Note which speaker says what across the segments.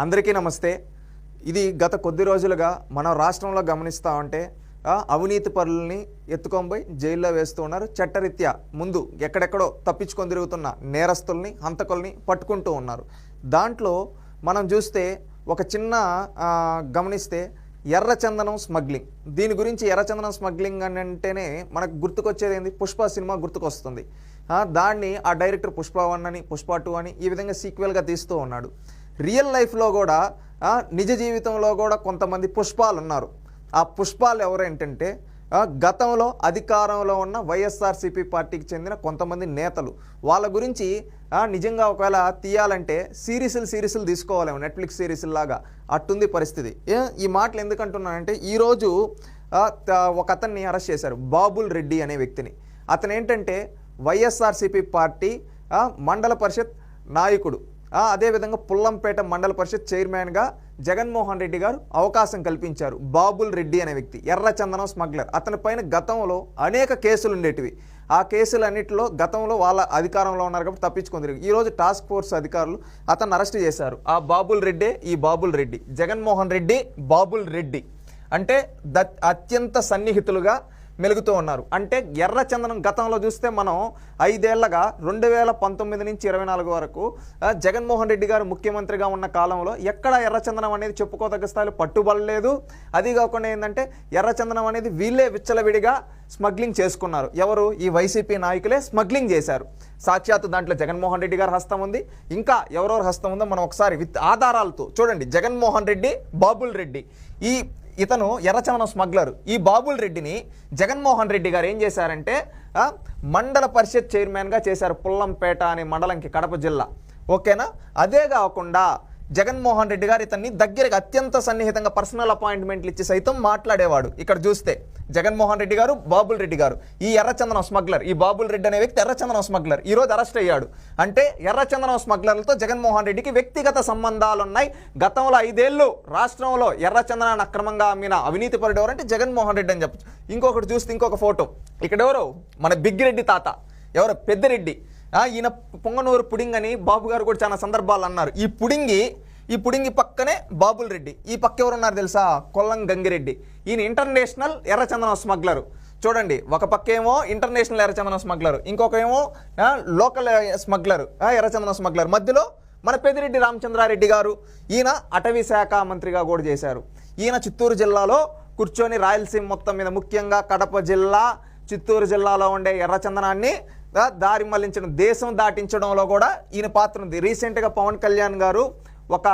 Speaker 1: అందరికీ నమస్తే. ఇది గత కొద్ది రోజులుగా మన రాష్ట్రంలో గమనిస్తూ ఉంటే అవినీతి పరులని ఎత్తుకొని జైల్లో వేస్తూ ఉన్నారు. చట్టరీత్యా ముందు ఎక్కడెక్కడో తప్పించుకొని తిరుగుతున్న నేరస్తుల్ని హంతకుల్ని పట్టుకుంటూ ఉన్నారు. దాంట్లో మనం చూస్తే ఒక చిన్న గమనిస్తే ఎర్రచందనం స్మగ్లింగ్. దీని గురించి ఎర్రచందనం స్మగ్లింగ్ అని అంటేనే మనకు గుర్తుకొచ్చేది ఏంది? పుష్ప సినిమా గుర్తుకొస్తుంది. దాన్ని ఆ డైరెక్టర్ పుష్ప వన్ అని పుష్ప టూ అని ఈ విధంగా సీక్వెల్గా తీస్తూ ఉన్నాడు. రియల్ లైఫ్లో కూడా నిజ జీవితంలో కూడా కొంతమంది పుష్పాలు ఉన్నారు. ఆ పుష్పాలు ఎవరేంటంటే గతంలో అధికారంలో ఉన్న వైఎస్ఆర్సీపీ పార్టీకి చెందిన కొంతమంది నేతలు. వాళ్ళ గురించి నిజంగా ఒకవేళ తీయాలంటే సిరీస్లు సిరీస్లు తీసుకోవాలేమో నెట్ఫ్లిక్స్ సిరీస్ లాగా. అట్టుంది పరిస్థితి. ఈ మాటలు ఎందుకంటున్నానంటే ఈరోజు త- ఒక అతన్ని అరెస్ట్ చేశారు బాబుల్ రెడ్డి అనే వ్యక్తిని. అతను ఏంటంటే వైఎస్ఆర్సీపీ పార్టీ మండల పరిషత్ నాయకుడు. అదేవిధంగా పుల్లంపేట మండల పరిషత్ చైర్మన్గా జగన్మోహన్ రెడ్డి గారు అవకాశం కల్పించారు. బాబుల్ రెడ్డి అనే వ్యక్తి ఎర్రచందనం స్మగ్లర్. అతని పైన గతంలో అనేక కేసులు ఉండేటివి. ఆ కేసులన్నింటిలో గతంలో వాళ్ళ అధికారంలో ఉన్నారు కాబట్టి తప్పించుకుంది తిరిగి. ఈరోజు టాస్క్ ఫోర్స్ అధికారులు అతన్ని అరెస్ట్ చేశారు. ఆ బాబుల్ రెడ్డే ఈ బాబుల్ రెడ్డి. జగన్మోహన్ రెడ్డి బాబుల్ రెడ్డి. అంటే అత్యంత సన్నిహితులుగా మెలుగుతూ ఉన్నారు. అంటే ఎర్రచందనం గతంలో చూస్తే మనం ఐదేళ్ళగా రెండు వేల పంతొమ్మిది నుంచి ఇరవై నాలుగు వరకు జగన్మోహన్ రెడ్డి గారు ముఖ్యమంత్రిగా ఉన్న కాలంలో ఎక్కడ ఎర్రచందనం అనేది చెప్పుకోదగ్గ స్థాయిలో పట్టుబడలేదు అది కాకుండా ఏంటంటే ఎర్రచందనం అనేది వీళ్ళే విచ్చలవిడిగా స్మగ్లింగ్ చేసుకున్నారు. ఎవరు? ఈ వైసీపీ నాయకులే స్మగ్లింగ్ చేశారు. సాక్షాత్తు దాంట్లో జగన్మోహన్ రెడ్డి గారి హస్తం ఉంది. ఇంకా ఎవరెవరు హస్తం ఉందో మనం ఒకసారి విత్ ఆధారాలతో చూడండి. జగన్మోహన్ రెడ్డి బాబుల్ రెడ్డి. ఈ ఇతను ఎర్రచందనం స్మగ్లర్. ఈ బాబుల్ రెడ్డిని జగన్మోహన్ రెడ్డి గారు ఏం చేశారంటే మండల పరిషత్ చైర్మన్గా చేశారు పుల్లంపేట అనే మండలంకి కడప జిల్లా. ఓకేనా? అదే కాకుండా జగన్మోహన్ రెడ్డి గారు ఇతన్ని దగ్గరగా అత్యంత సన్నిహితంగా పర్సనల్ అపాయింట్మెంట్లు ఇచ్చి సైతం మాట్లాడేవాడు. ఇక్కడ చూస్తే జగన్మోహన్ రెడ్డి గారు బాబుల్ రెడ్డి గారు. ఈ ఎర్రచందనం స్మగ్లర్ ఈ బాబుల్ రెడ్డి అనే వ్యక్తి ఎర్రచందనం స్మగ్లర్. ఈరోజు అరెస్ట్ అయ్యాడు. అంటే ఎర్రచందనం స్మగ్లర్లతో జగన్మోహన్ రెడ్డికి వ్యక్తిగత సంబంధాలు ఉన్నాయి గతంలో ఐదేళ్ళు రాష్ట్రంలో ఎర్రచందనాన్ని అక్రమంగా అమ్మిన అవినీతి పరుడు ఎవరంటే జగన్మోహన్ రెడ్డి అని చెప్పచ్చు. ఇంకొకటి చూస్తే ఇంకొక ఫోటో. ఇక్కడ ఎవరు? మన బిగ్గిరెడ్డి తాత. ఎవరు? పెద్దిరెడ్డి. ఈయన పొంగనూరు పుడింగ్ అని బాబు గారు కూడా చాలా సందర్భాలు అన్నారు. ఈ పుడింగి ఈ పుడింగి పక్కనే బాబుల్ రెడ్డి ఈ పక్క ఎవరున్నారు తెలుసా? కొల్లం గంగిరెడ్డి. ఈయన ఇంటర్నేషనల్ ఎర్రచందనం స్మగ్లరు. చూడండి ఒక పక్క ఏమో ఇంటర్నేషనల్ ఎర్రచందనం స్మగ్లర్ ఇంకొక ఏమో లోకల్ స్మగ్లర్ ఎర్రచందనం స్మగ్లర్. మధ్యలో మన పెదిరెడ్డి రామచంద్రారెడ్డి గారు ఈయన అటవీ శాఖ మంత్రిగా కూడా చేశారు. ఈయన చిత్తూరు జిల్లాలో కూర్చొని రాయలసీమ మొత్తం మీద ముఖ్యంగా కడప జిల్లా చిత్తూరు జిల్లాలో ఉండే ఎర్రచందనాన్ని దారి మళ్ళించడం దేశం దాటించడంలో కూడా ఈయన పాత్ర ఉంది. రీసెంట్గా పవన్ కళ్యాణ్ గారు ఒక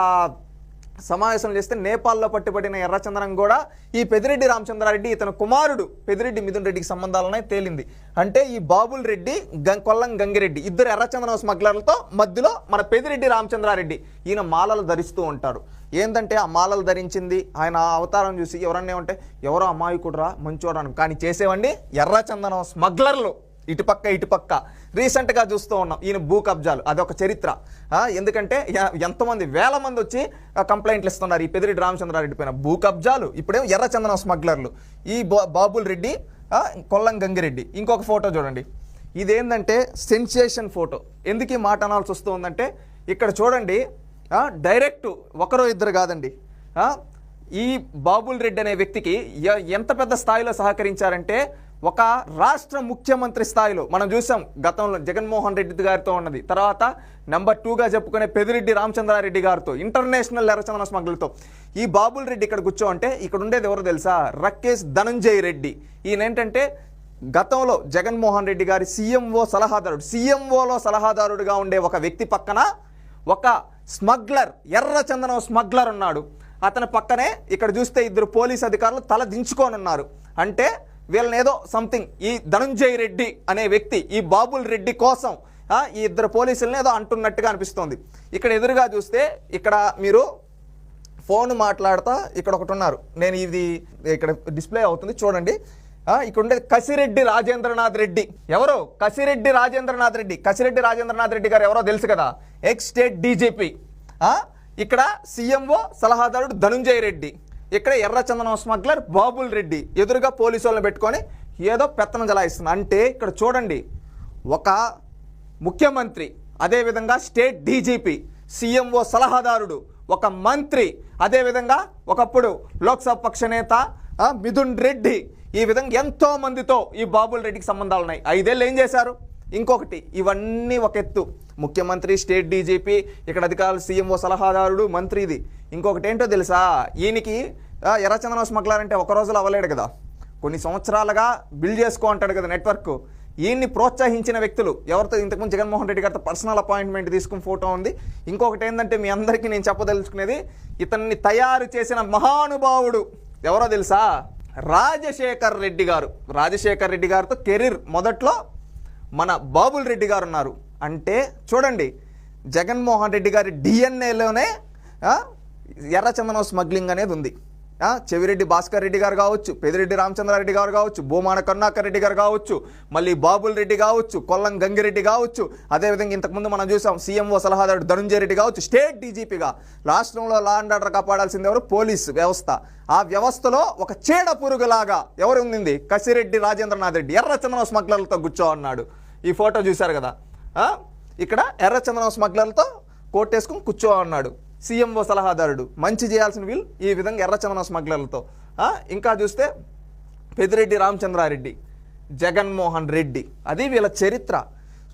Speaker 1: సమావేశం చేస్తే నేపాల్లో పట్టుబడిన ఎర్రచందనం కూడా ఈ పెదిరెడ్డి రామచంద్రారెడ్డి ఇతని కుమారుడు పెదిరెడ్డి మిథున్ రెడ్డికి సంబంధాలున్నాయి తేలింది. అంటే ఈ బాబుల్ రెడ్డి గం కొల్లం గంగిరెడ్డి ఇద్దరు ఎర్రచంద్రం స్మగ్లర్లతో మధ్యలో మన పెదిరెడ్డి రామచంద్రారెడ్డి ఈయన మాలలు ధరిస్తూ ఉంటారు. ఏంటంటే ఆ మాలలు ధరించింది ఆయన ఆ అవతారం చూసి ఎవరన్నా ఉంటే ఎవరో అమాయకుడురా మంచోడను. కానీ చేసేవండి ఎర్రచందనం స్మగ్లర్లు. ఇటుపక్క ఇటుపక్క. రీసెంట్గా చూస్తూ ఉన్నాం. ఈయన భూ కబ్జాలు. అదొక చరిత్ర. ఎందుకంటే ఎంతమంది వేల మంది వచ్చి కంప్లైంట్లు ఇస్తున్నారు. ఈ పెదిరి రామచంద్రారెడ్డి పైన. భూ కబ్జాలు. ఇప్పుడేమో ఎర్రచందనం స్మగ్లర్లు. ఈ బా- బాబుల్ రెడ్డి కొల్లం గంగిరెడ్డి. ఇంకొక ఫోటో చూడండి. ఇదేంటంటే సెన్సేషన్ ఫోటో. ఎందుకు ఈ మాట అనాల్సి వస్తుందంటే ఇక్కడ చూడండి డైరెక్ట్ ఒకరో ఇద్దరు కాదండి. ఈ బాబుల్ రెడ్డి అనే వ్యక్తికి ఎంత పెద్ద స్థాయిలో సహకరించారంటే ఒక రాష్ట్ర ముఖ్యమంత్రి స్థాయిలో మనం చూసాం గతంలో జగన్మోహన్ రెడ్డి గారితో ఉన్నది. తర్వాత నెంబర్ టూగా చెప్పుకునే పెదిరెడ్డి రామచంద్రారెడ్డి గారితో ఇంటర్నేషనల్ ఎర్రచందన స్మగ్లర్తో. ఈ బాబుల్ రెడ్డి ఇక్కడ కూర్చో అంటే ఇక్కడ ఉండేది ఎవరో తెలుసా? రక్కేష్ ధనంజయ్ రెడ్డి. ఈయన ఏంటంటే గతంలో జగన్మోహన్ రెడ్డి గారి సీఎంఓ సలహాదారుడు సీఎంఓలో సలహాదారుడుగా ఉండే ఒక వ్యక్తి పక్కన ఒక స్మగ్లర్ ఎర్రచందనం స్మగ్లర్ ఉన్నాడు. అతని పక్కనే ఇక్కడ చూస్తే ఇద్దరు పోలీస్ అధికారులు తల దించుకొని ఉన్నారు. అంటే వీళ్ళని ఏదో సంథింగ్ ఈ ధనుంజయ్ రెడ్డి అనే వ్యక్తి ఈ బాబుల్ రెడ్డి కోసం ఈ ఇద్దరు పోలీసులను ఏదో అంటున్నట్టుగా అనిపిస్తోంది. ఇక్కడ ఎదురుగా చూస్తే ఇక్కడ మీరు ఫోన్ మాట్లాడుతా ఇక్కడ ఒకటి ఉన్నారు. నేను ఇది ఇక్కడ డిస్ప్లే అవుతుంది చూడండి. ఇక్కడ ఉండేది కసిరెడ్డి రాజేంద్రనాథ్ రెడ్డి. ఎవరు? కసిరెడ్డి రాజేంద్రనాథ్ రెడ్డి. కసిరెడ్డి రాజేంద్రనాథ్ రెడ్డి గారు ఎవరో తెలుసు కదా? Ex state DGP. ఇక్కడ సీఎంఓ సలహాదారుడు ధనుంజయ్ రెడ్డి. ఇక్కడ ఎర్రచందనం స్మగ్లర్ బాబుల్ రెడ్డి ఎదురుగా పోలీసు వాళ్ళని పెట్టుకొని ఏదో పెత్తనం జలాయిస్తుంది. అంటే ఇక్కడ చూడండి ఒక ముఖ్యమంత్రి అదేవిధంగా స్టేట్ డీజీపీ సీఎంఓ సలహాదారుడు ఒక మంత్రి అదేవిధంగా ఒకప్పుడు లోక్సభ పక్ష నేత మిథున్ రెడ్డి. ఈ విధంగా ఎంతో మందితో ఈ బాబుల్ రెడ్డికి సంబంధాలు ఉన్నాయి. ఐదేళ్ళు ఏం చేశారు? ఇంకొకటి ఇవన్నీ ఒక ఎత్తు. ముఖ్యమంత్రి స్టేట్ డీజీపీ ఇక్కడ అధికారులు సీఎంఓ సలహాదారుడు మంత్రి ఇది. ఇంకొకటి ఏంటో తెలుసా? ఈయనకి ఎర్రచందనం స్మగ్లర్ అంటే ఒక రోజులో అవ్వలేడు కదా. కొన్ని సంవత్సరాలుగా బిల్డ్ చేసుకో అంటాడు కదా నెట్వర్క్. ఈయన్ని ప్రోత్సహించిన వ్యక్తులు ఎవరితో ఇంతకుముందు జగన్మోహన్ రెడ్డి గారితో పర్సనల్ అపాయింట్మెంట్ తీసుకుని ఫోటో ఉంది. ఇంకొకటి ఏంటంటే మీ అందరికీ నేను చెప్పదలుచుకునేది ఇతన్ని తయారు చేసిన మహానుభావుడు ఎవరో తెలుసా? రాజశేఖర్ రెడ్డి గారు. రాజశేఖర్ రెడ్డి గారితో కెరీర్ మొదట్లో మన బాబుల్ రెడ్డి గారు ఉన్నారు. అంటే చూడండి జగన్మోహన్ రెడ్డి గారి డిఎన్ఏలోనే ఎర్రచందనం స్మగ్లింగ్ అనేది ఉంది. చెవిరెడ్డి భాస్కర్ రెడ్డి గారు కావచ్చు పెదిరెడ్డి రామచంద్రారెడ్డి గారు కావచ్చు భూమాన కరుణాకర్ రెడ్డి గారు కావచ్చు మళ్ళీ బాబుల్ రెడ్డి కావచ్చు కొల్లం గంగిరెడ్డి కావచ్చు అదేవిధంగా ఇంతకుముందు మనం చూసాం సీఎంఓ సలహాదారుడు ధనుంజయ రెడ్డి కావచ్చు స్టేట్ డీజీపీగా రాష్ట్రంలో లా అండ్ ఆర్డర్ కాపాడాల్సింది ఎవరు? పోలీస్ వ్యవస్థ. ఆ వ్యవస్థలో ఒక చీడ పురుగులాగా ఎవరు ఉంది కసిరెడ్డి రాజేంద్రనాథ్ రెడ్డి. ఎర్రచందనం స్మగ్లర్లతో గుచ్చో అన్నాడు. ఈ ఫోటో చూశారు కదా? ఇక్కడ ఎర్రచందనం స్మగ్లర్లతో కోటేసుకుని కూర్చో అన్నాడు. సీఎంఓ సలహాదారుడు. మంచి చేయాల్సిన వీళ్ళు ఈ విధంగా ఎర్రచందన స్మగ్లర్లతో. ఇంకా చూస్తే పెదిరెడ్డి రామచంద్రారెడ్డి జగన్మోహన్ రెడ్డి. అది వీళ్ళ చరిత్ర.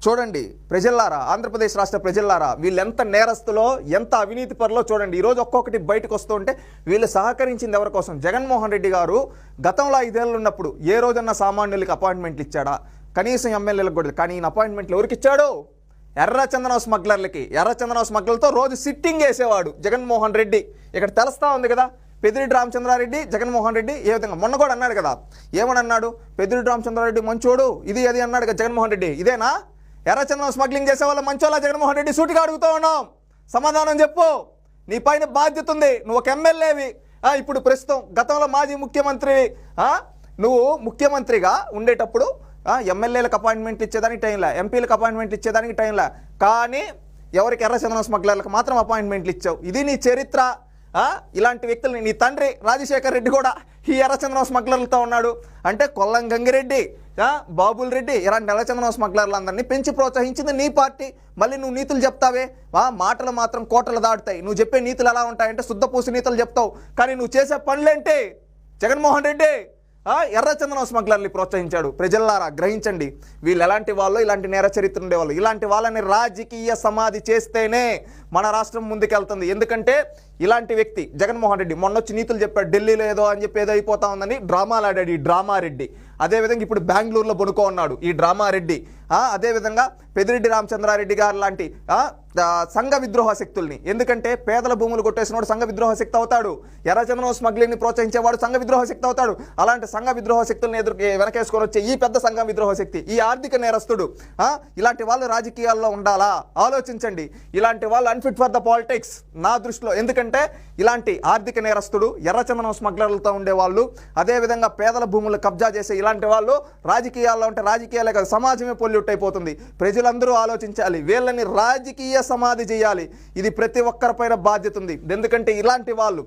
Speaker 1: చూడండి ప్రజల్లారా ఆంధ్రప్రదేశ్ రాష్ట్ర ప్రజల్లారా వీళ్ళు ఎంత నేరస్తులో ఎంత అవినీతి పరులో చూడండి ఈరోజు ఒక్కొక్కటి బయటకు ఉంటే వీళ్ళు సహకరించింది ఎవరి కోసం? జగన్మోహన్ రెడ్డి గారు గతంలో ఐదేళ్ళు ఉన్నప్పుడు ఏ రోజన్నా సామాన్యులకి అపాయింట్మెంట్లు ఇచ్చాడా? కనీసం ఎమ్మెల్యేలకు కూడా కానీ ఈయన అపాయింట్మెంట్లు ఎవరికి ఇచ్చాడు? ఎర్రచందనం స్మగ్లర్లకి ఎర్రచందనం స్మగ్లర్తో రోజు సిట్టింగ్ వేసేవాడు జగన్మోహన్ రెడ్డి. ఇక్కడ తెలుస్తా ఉంది కదా పెద్దిరెడ్డి రామచంద్రారెడ్డి జగన్మోహన్ రెడ్డి ఏ విధంగా? మొన్న కూడా అన్నాడు కదా ఏమని అన్నాడు? పెద్దిరెడ్డి రామచంద్రారెడ్డి మంచోడు ఇది అది అన్నాడు కదా జగన్మోహన్ రెడ్డి. ఇదేనా? ఎర్రచందనం స్మగ్లింగ్ చేసే వాళ్ళ మంచోళ్ళ జగన్మోహన్ రెడ్డి సూటిగా అడుగుతూ ఉన్నాం. సమాధానం చెప్పు. నీ పైన బాధ్యత ఉంది. నువ్వు ఒక ఎమ్మెల్యేవి. ఇప్పుడు ప్రస్తుతం గతంలో మాజీ ముఖ్యమంత్రి నువ్వు ముఖ్యమంత్రిగా ఉండేటప్పుడు ఎమ్మెల్యేలకు అపాయింట్మెంట్ ఇచ్చేదానికి టైంలా ఎంపీలకు అపాయింట్మెంట్ ఇచ్చేదానికి టైంలా కానీ ఎవరికి ఎర్రచందనం స్మగ్లర్లకు మాత్రం అపాయింట్మెంట్లు ఇచ్చావు. ఇది నీ చరిత్ర. ఇలాంటి వ్యక్తులు నీ తండ్రి రాజశేఖర్ రెడ్డి కూడా ఈ ఎర్రచందనం స్మగ్లర్లతో ఉన్నాడు. అంటే కొల్లం గంగిరెడ్డి బాబుల్ రెడ్డి ఇలాంటి ఎర్రచందనం స్మగ్లర్లందరినీ పెంచి ప్రోత్సహించింది నీ పార్టీ. మళ్ళీ నువ్వు నీతులు చెప్తావే? మాటలు మాత్రం కోటలు దాటుతాయి. నువ్వు చెప్పే నీతులు ఎలా ఉంటాయంటే శుద్ధపూసి నీతులు చెప్తావు. కానీ నువ్వు చేసే పనులేంటి? జగన్మోహన్ రెడ్డి ఎర్రచందనం స్మగ్లర్ని ప్రోత్సహించాడు. ప్రజల్లారా గ్రహించండి. వీళ్ళు ఎలాంటి వాళ్ళు ఇలాంటి నేర చరిత్ర ఉండేవాళ్ళు. ఇలాంటి వాళ్ళని రాజకీయ సమాధి చేస్తేనే మన రాష్ట్రం ముందుకెళ్తుంది. ఎందుకంటే ఇలాంటి వ్యక్తి జగన్మోహన్ రెడ్డి మొన్నొచ్చి నీతులు చెప్పాడు ఢిల్లీలో ఏదో అని చెప్పి ఏదో అయిపోతా ఉందని డ్రామాలు ఆడాడు ఈ డ్రామా రెడ్డి అదేవిధంగా ఇప్పుడు బెంగళూరులో బొనుకో ఉన్నాడు ఈ డ్రామా రెడ్డి అదేవిధంగా పెదిరెడ్డి రామచంద్రారెడ్డి గారు లాంటి ఆ, సంఘ విద్రోహ శక్తుల్ని. ఎందుకంటే పేదల భూములు కొట్టేసినోడు సంఘ విద్రోహ శక్తి అవుతాడు ఎర్రచంద్రం స్మగ్లింగ్ని ప్రోత్సహించేవాడు సంఘ విద్రోహ శక్తి అవుతాడు అలాంటి సంఘ విద్రోహ శక్తుల్ని ఎదురు వెనకేసుకొని వచ్చే ఈ పెద్ద సంఘ విద్రోహ శక్తి ఈ ఆర్థిక నేరస్తుడు ఇలాంటి వాళ్ళు రాజకీయాల్లో ఉండాలా? ఆలోచించండి. ఇలాంటి వాళ్ళు అన్ఫిట్ ఫర్ ద పాలిటిక్స్ నా దృష్టిలో. ఎందుకంటే ఇలాంటి ఆర్థిక నేరస్తుడు ఎర్రచందనం స్మగ్లర్లతో ఉండేవాళ్ళు అదేవిధంగా పేదల భూములు కబ్జా చేసే ఇలాంటి వాళ్ళు రాజకీయాల్లో ఉంటే రాజకీయాలే కాదు సమాజమే పొల్యూట్ అయిపోతుంది. ప్రజలందరూ ఆలోచించాలి. వీళ్ళని రాజకీయ సమాధి చేయాలి. ఇది ప్రతి ఒక్కరిపైన బాధ్యత ఉంది. ఎందుకంటే ఇలాంటి వాళ్ళు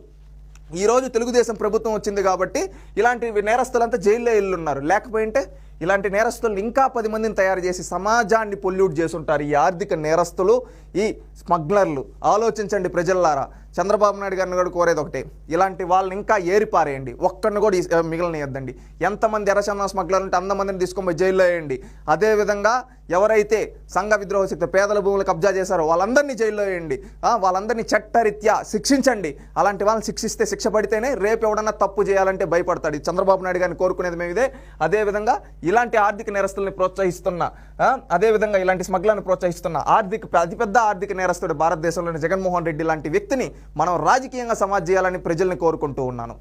Speaker 1: ఈరోజు తెలుగుదేశం ప్రభుత్వం వచ్చింది కాబట్టి ఇలాంటి నేరస్తులంతా జైల్లో ఇల్లున్నారు లేకపోయింటే ఇలాంటి నేరస్తులను ఇంకా పది మందిని తయారు చేసి సమాజాన్ని పొల్యూట్ చేస్తుంటారు ఈ ఆర్థిక నేరస్తులు ఈ స్మగ్లర్లు. ఆలోచించండి ప్రజల్లారా. చంద్రబాబు నాయుడు గారిని కూడా కోరేది ఒకటే. ఇలాంటి వాళ్ళని ఇంకా ఏరిపారేయండి. ఒక్కడిని కూడా మిగిలిన మిగిలినయద్దండి. ఎంతమంది ఎర్రచందనం స్మగ్లర్ ఉంటే అంతమందిని తీసుకొని జైల్లో వేయండి. అదేవిధంగా ఎవరైతే సంఘ విద్రోహ శక్తి పేదల భూములు కబ్జా చేశారో వాళ్ళందరినీ జైల్లో వేయండి. వాళ్ళందరినీ చట్టరీత్యా శిక్షించండి. అలాంటి వాళ్ళని శిక్షిస్తే శిక్ష పడితేనే రేపు ఎవడన్నా తప్పు చేయాలంటే భయపడతాడు. చంద్రబాబు నాయుడు గారిని కోరుకునేది మేము ఇదే అదేవిధంగా ఇలాంటి ఆర్థిక నేరస్తుల్ని ప్రోత్సహిస్తున్న అదేవిధంగా ఇలాంటి స్మగ్లను ప్రోత్సహిస్తున్న ఆర్థిక అతిపెద్ద ఆర్థిక నేరస్తుడు భారతదేశంలోని జగన్మోహన్ రెడ్డి లాంటి వ్యక్తిని మనం రాజకీయంగా సమాజ్ చేయాలని ప్రజల్ని కోరుకుంటూ ఉన్నాను.